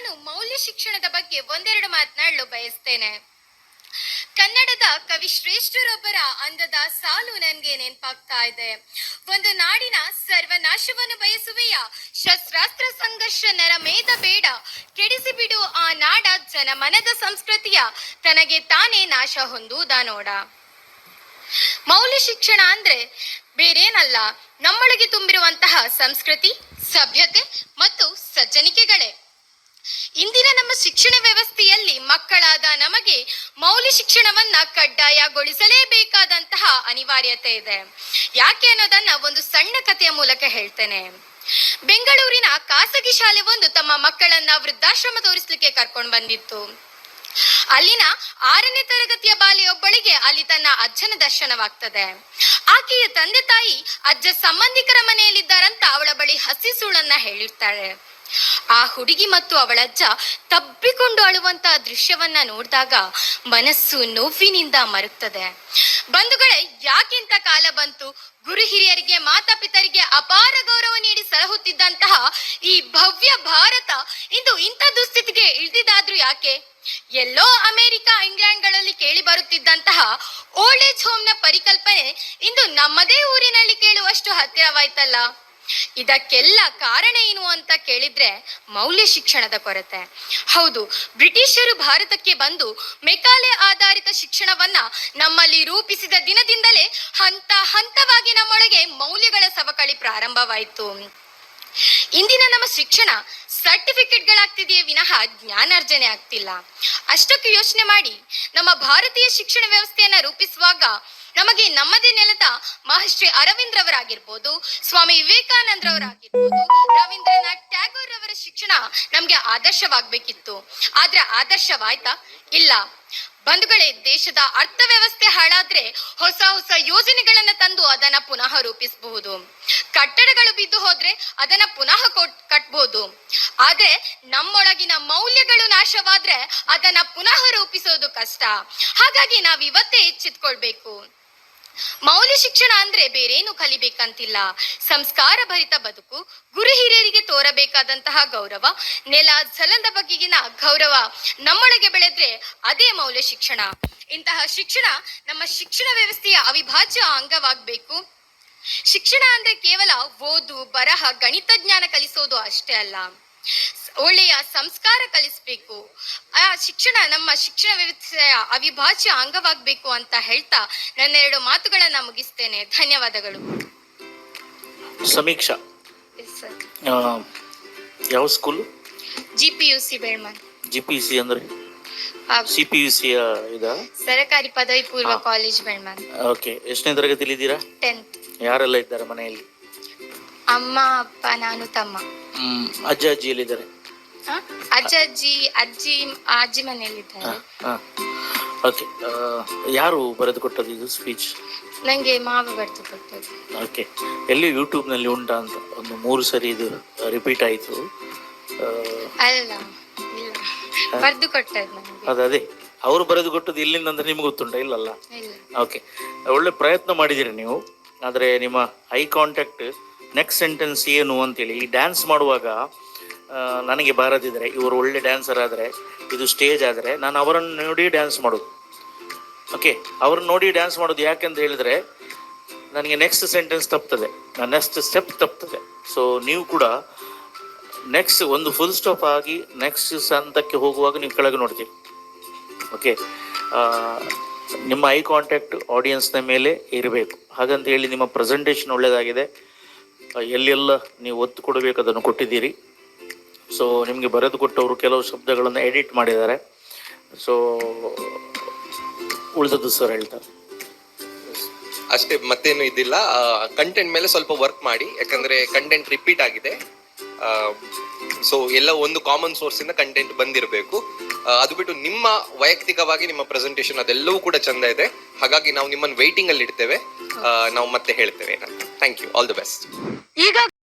ನಾನು ಮೌಲ್ಯ ಶಿಕ್ಷಣದ ಬಗ್ಗೆ ಒಂದೆರಡು ಮಾತನಾಡಲು ಬಯಸ್ತೇನೆ. ಕನ್ನಡದ ಕವಿ ಶ್ರೇಷ್ಠರೊಬ್ಬರ ಅಂದದ ಸಾಲು ನನಗೆ ನೆನಪಾಗ್ತಾ ಇದೆ. ಒಂದು ನಾಡಿನ ಸರ್ವನಾಶವನ್ನು ಬಯಸುವೆಯ ಶಸ್ತ್ರಾಸ್ತ್ರ ಸಂಘರ್ಷ ನರಮೇಧ ಬೇಡ. ಕೆಡಿಸಿ ಬಿಡು ಆ ನಾಡ ಜನಮನದ ಸಂಸ್ಕೃತಿಯ, ತನಗೆ ತಾನೇ ನಾಶ ಹೊಂದುವುದ ನೋಡ. ಮೌಲ್ಯ ಶಿಕ್ಷಣ ಅಂದ್ರೆ ಬೇರೇನಲ್ಲ, ನಮ್ಮೊಳಗೆ ತುಂಬಿರುವಂತಹ ಸಂಸ್ಕೃತಿ, ಸಭ್ಯತೆ ಮತ್ತು ಸಜ್ಜನಿಕೆಗಳೇ. ಇಂದಿನ ನಮ್ಮ ಶಿಕ್ಷಣ ವ್ಯವಸ್ಥೆಯಲ್ಲಿ ಮಕ್ಕಳಾದ ನಮಗೆ ಮೌಲ್ಯ ಶಿಕ್ಷಣವನ್ನ ಕಡ್ಡಾಯಗೊಳಿಸಲೇಬೇಕಾದಂತಹ ಅನಿವಾರ್ಯತೆ ಇದೆ. ಯಾಕೆ ಅನ್ನೋದನ್ನ ಒಂದು ಸಣ್ಣ ಕಥೆಯ ಮೂಲಕ ಹೇಳ್ತೇನೆ. ಬೆಂಗಳೂರಿನ ಖಾಸಗಿ ಶಾಲೆ ತಮ್ಮ ಮಕ್ಕಳನ್ನ ವೃದ್ಧಾಶ್ರಮ ತೋರಿಸಲಿಕ್ಕೆ ಕರ್ಕೊಂಡು ಬಂದಿತ್ತು. ಅಲ್ಲಿನ ಆರನೇ ತರಗತಿಯ ಬಾಲಿಯೊಬ್ಬಳಿಗೆ ಅಲ್ಲಿ ತನ್ನ ಅಜ್ಜನ ದರ್ಶನವಾಗ್ತದೆ. ಆಕೆಯ ತಂದೆ ತಾಯಿ ಅಜ್ಜ ಸಂಬಂಧಿಕರ ಮನೆಯಲ್ಲಿದ್ದಾರಂತ ಅವಳ ಬಳಿ ಹಸಿ ಸುಳ್ಳನ್ನ ಹೇಳಿರ್ತಾಳೆ. ಆ ಹುಡುಗಿ ಮತ್ತು ಅವಳಜ್ಜ ತಬ್ಬಿಕೊಂಡು ಅಳುವಂತ ದೃಶ್ಯವನ್ನ ನೋಡಿದಾಗ ಮನಸ್ಸು ನೋವಿನಿಂದ ಮರುತ್ತದೆ ಬಂಧುಗಳೇ, ಯಾಕೆಂತ ಕಾಲ ಬಂತು? ಗುರು ಹಿರಿಯರಿಗೆ, ಮಾತಾಪಿತರಿಗೆ ಅಪಾರ ಗೌರವ ನೀಡಿ ಸಲಹುತ್ತಿದ್ದಂತಹ ಈ ಭವ್ಯ ಭಾರತ ಇಂದು ಇಂಥ ದುಸ್ಥಿತಿಗೆ ಇಳಿದಿದ್ದಾದ್ರೂ ಯಾಕೆ? ಎಲ್ಲೋ ಅಮೆರಿಕ, ಇಂಗ್ಲೆಂಡ್ಗಳಲ್ಲಿ ಕೇಳಿ ಬರುತ್ತಿದ್ದಂತಹ ಓಲ್ಡ್ ಏಜ್ ಹೋಮ್ನ ಪರಿಕಲ್ಪನೆ ಇಂದು ನಮ್ಮದೇ ಊರಿನಲ್ಲಿ ಕೇಳುವಷ್ಟು ಹತ್ತಿರವಾಯ್ತಲ್ಲ. ಇದಕ್ಕೆಲ್ಲ ಕಾರಣ ಏನು ಅಂತ ಕೇಳಿದ್ರೆ ಮೌಲ್ಯ ಶಿಕ್ಷಣದ ಕೊರತೆ. ಹೌದು, ಬ್ರಿಟಿಷರು ಭಾರತಕ್ಕೆ ಬಂದು ಮೆಕಾಲೆ ಆಧಾರಿತ ಶಿಕ್ಷಣವನ್ನ ನಮ್ಮಲ್ಲಿ ರೂಪಿಸಿದ ದಿನದಿಂದಲೇ ಹಂತ ಹಂತವಾಗಿ ನಮ್ಮೊಳಗೆ ಮೌಲ್ಯಗಳ ಸವಕಳಿ ಪ್ರಾರಂಭವಾಯಿತು. ಇಂದಿನ ನಮ್ಮ ಶಿಕ್ಷಣ ಸರ್ಟಿಫಿಕೇಟ್ಗಳಾಗ್ತಿದೆಯೇ ವಿನಃ ಜ್ಞಾನಾರ್ಜನೆ ಆಗ್ತಿಲ್ಲ. ಅಷ್ಟಕ್ಕೆ ಯೋಚನೆ ಮಾಡಿ, ನಮ್ಮ ಭಾರತೀಯ ಶಿಕ್ಷಣ ವ್ಯವಸ್ಥೆಯನ್ನ ರೂಪಿಸುವಾಗ ನಮಗೆ ನಮ್ಮದೇ ನೆಲದ ಮಹರ್ಷಿ ಅರವಿಂದ್ರವರಾಗಿರ್ಬೋದು, ಸ್ವಾಮಿ ವಿವೇಕಾನಂದ್ರವರಾಗಿರ್ಬೋದು, ರವೀಂದ್ರನಾಥ್ ಟ್ಯಾಗೋರ್ ಅವರ ಶಿಕ್ಷಣ ನಮ್ಗೆ ಆದರ್ಶವಾಗ್ಬೇಕಿತ್ತು. ಆದ್ರೆ ಆದರ್ಶವಾಯ್ತಾ? ಇಲ್ಲ. ಬಂಧುಗಳೇ, ದೇಶದ ಅರ್ಥವ್ಯವಸ್ಥೆ ಹಾಳಾದ್ರೆ ಹೊಸ ಹೊಸ ಯೋಜನೆಗಳನ್ನ ತಂದು ಅದನ್ನ ಪುನಃ ರೂಪಿಸಬಹುದು. ಕಟ್ಟಡಗಳು ಬಿದ್ದು ಹೋದ್ರೆ ಅದನ್ನ ಪುನಃ ಕೊಟ್ ಕಟ್ಬಹುದು ಆದ್ರೆ ನಮ್ಮೊಳಗಿನ ಮೌಲ್ಯಗಳು ನಾಶವಾದ್ರೆ ಅದನ್ನ ಪುನಃ ರೂಪಿಸೋದು ಕಷ್ಟ. ಹಾಗಾಗಿ ನಾವ್ ಇವತ್ತೇ ಎಚ್ಚೆತ್ಕೊಳ್ಬೇಕು. ಮೌಲ್ಯ ಶಿಕ್ಷಣ ಅಂದ್ರೆ ಬೇರೇನು ಕಲಿಬೇಕಂತಿಲ್ಲ. ಸಂಸ್ಕಾರ ಭರಿತ ಬದುಕು, ಗುರು ಹಿರಿಯರಿಗೆ ತೋರಬೇಕಾದಂತಹ ಗೌರವ, ನೆಲ ಜಲದ ಬಗೆಗಿನ ಗೌರವ ನಮ್ಮೊಳಗೆ ಬೆಳೆದ್ರೆ ಅದೇ ಮೌಲ್ಯ ಶಿಕ್ಷಣ. ಇಂತಹ ಶಿಕ್ಷಣ ನಮ್ಮ ಶಿಕ್ಷಣ ವ್ಯವಸ್ಥೆಯ ಅವಿಭಾಜ್ಯ ಅಂಗವಾಗಬೇಕು. ಶಿಕ್ಷಣ ಅಂದ್ರೆ ಕೇವಲ ಓದು, ಬರಹ, ಗಣಿತ ಜ್ಞಾನ ಕಲಿಸೋದು ಅಷ್ಟೇ ಅಲ್ಲ. ಒಳ್ಳೆಯ ಸಂಸ್ಕಾರ ಕಲಿಸ್ಬೇಕು. ಆ ಶಿಕ್ಷಣ ನಮ್ಮ ಶಿಕ್ಷಣ ವ್ಯವಸ್ಥೆಯ ಅವಿಭಾಜ್ಯ ಅಂಗವಾಗಬೇಕು ಅಂತ ಹೇಳ್ತಾ ನನ್ನ ಎರಡು ಮಾತುಗಳನ್ನ ಮುಗಿಸ್ತೇನೆ. ಧನ್ಯವಾದಗಳು. ಸಮೀಕ್ಷಾ. ಯಾವ school GPUC Belman G P C ಅಂದ್ರೆ? ಸಿಪಿಯುಸಿ ಇದ? ಸರಕಾರಿ ಪದವಿ ಪೂರ್ವ. ಕಾಲೇಜ್ ಬೆಳ್ಮನ್ ಓಕೆ ಎಷ್ಟನೇ ತರಗತಿಲಿ ಇದ್ದೀರಾ? ಟೆಂತ್ ಯಾರೆಲ್ಲ ಇದ್ದಾರೆ ಮನೆಯಲ್ಲಿ? ಅಮ್ಮ ಅಪ್ಪ ನಾನು ತಮ್ಮ. ಹ್ಮ್ ಅಜ್ಜ ಅಜ್ಜಿ ಎಲ್ಲಿದ್ದಾರೆ? ಹ? ಅಜ್ಜ ಅಜ್ಜಿ ಅಜ್ಜಿ ಅಜ್ಜಿ ಮನೆಯಲ್ಲಿದ್ದಾರೆ. ಓಕೆ ಯಾರು ಬರೆದು ಕೊಟ್ಟದ್ದು ಇದು ಸ್ಪೀಚ್ ನಂಗೆ ಮಾವ ಬರ್ತು ಕೊಟ್ಟದ್ದು. ಓಕೆ ಎಲ್ಲಿ? ಯೂಟ್ಯೂಬ್ನಲ್ಲಿ ಉಂಟಾ ಅಂತ ಒಂದು ಮೂರು ಸರಿ ಇದು ರಿಪೀಟ್ ಆಯಿತು. ಅಲ್ಲ ಬರೆದು ಬರ್ದು ಕೊಟ್ಟದ್ದು ನನಗೆ ಅದು ಅದೇ. ಅವರು ಬರೆದು ಕೊಟ್ಟದ್ದು ಇಲ್ಲಿಂದ ಅಂದ್ರೆ ನಿಮ್ಗೆ ಗೊತ್ತುಂಟ? ಇಲ್ಲಲ್ಲ? ಇಲ್ಲ. ಓಕೆ ಒಳ್ಳೆ ಪ್ರಯತ್ನ ಮಾಡಿದಿರಿ ನೀವು. ಆದ್ರೆ ನಿಮ್ಮ ಐ ಕಾಂಟ್ಯಾಕ್ಟ್ ನೆಕ್ಸ್ಟ್ ಸೆಂಟೆನ್ಸ್ ಏನು ಅಂತೇಳಿ ಈ ಡ್ಯಾನ್ಸ್ ಮಾಡುವಾಗ ನನಗೆ ಬಾರದಿದ್ರೆ ಇವರು ಒಳ್ಳೆ ಡ್ಯಾನ್ಸರ್ ಆದರೆ, ಇದು ಸ್ಟೇಜ್ ಆದರೆ, ನಾನು ಅವರನ್ನು ನೋಡಿ ಡ್ಯಾನ್ಸ್ ಮಾಡೋದು. ಓಕೆ ಅವ್ರನ್ನ ನೋಡಿ ಡ್ಯಾನ್ಸ್ ಮಾಡೋದು ಯಾಕೆಂತ ಹೇಳಿದರೆ, ನನಗೆ ನೆಕ್ಸ್ಟ್ ಸೆಂಟೆನ್ಸ್ ತಪ್ತದೆ. ನೆಕ್ಸ್ಟ್ ಸ್ಟೆಪ್ ತಪ್ತದೆ. ಸೊ ನೀವು ಕೂಡ ನೆಕ್ಸ್ಟ್ ಒಂದು ಫುಲ್ ಸ್ಟಾಪ್ ಆಗಿ ನೆಕ್ಸ್ಟ್ ಹಂತಕ್ಕೆ ಹೋಗುವಾಗ ನೀವು ಕೆಳಗೆ ನೋಡ್ತೀವಿ ಓಕೆ ನಿಮ್ಮ ಐ ಕಾಂಟ್ಯಾಕ್ಟ್ ಆಡಿಯನ್ಸ್ನ ಮೇಲೆ ಇರಬೇಕು. ಹಾಗಂತ ಹೇಳಿ ನಿಮ್ಮ ಪ್ರೆಸೆಂಟೇಷನ್ ಒಳ್ಳೆಯದಾಗಿದೆ ಎಲ್ಲೆಲ್ಲ ನೀವು ಒತ್ತು ಕೊಡಬೇಕು ಅದನ್ನು ಕೊಟ್ಟಿದ್ದೀರಿ. ಸೊ ನಿಮಗೆ ಬರೆದು ಕೊಟ್ಟವರು ಕೆಲವು ಶಬ್ದಗಳನ್ನು ಎಡಿಟ್ ಮಾಡಿದ್ದಾರೆ. ಸೊ ಉಳಿದದ್ದು ಸರ್ ಹೇಳ್ತಾರೆ ಅಷ್ಟೇ, ಮತ್ತೇನು ಇದಿಲ್ಲ. ಕಂಟೆಂಟ್ ಮೇಲೆ ಸ್ವಲ್ಪ ವರ್ಕ್ ಮಾಡಿ, ಯಾಕಂದ್ರೆ ಕಂಟೆಂಟ್ ರಿಪೀಟ್ ಆಗಿದೆ. ಸೊ ಎಲ್ಲ ಒಂದು ಕಾಮನ್ ಸೋರ್ಸ್ ಇಂದ ಕಂಟೆಂಟ್ ಬಂದಿರಬೇಕು. ಅದು ಬಿಟ್ಟು ನಿಮ್ಮ ವೈಯಕ್ತಿಕವಾಗಿ ನಿಮ್ಮ ಪ್ರೆಸೆಂಟೇಷನ್ ಅದೆಲ್ಲವೂ ಕೂಡ ಚಂದ ಇದೆ. ಹಾಗಾಗಿ ನಾವು ನಿಮ್ಮನ್ನು ವೈಟಿಂಗ್ ಅಲ್ಲಿ ಇಡ್ತೇವೆ. ನಾವು ಮತ್ತೆ ಹೇಳ್ತೇವೆ thank you all the best 医学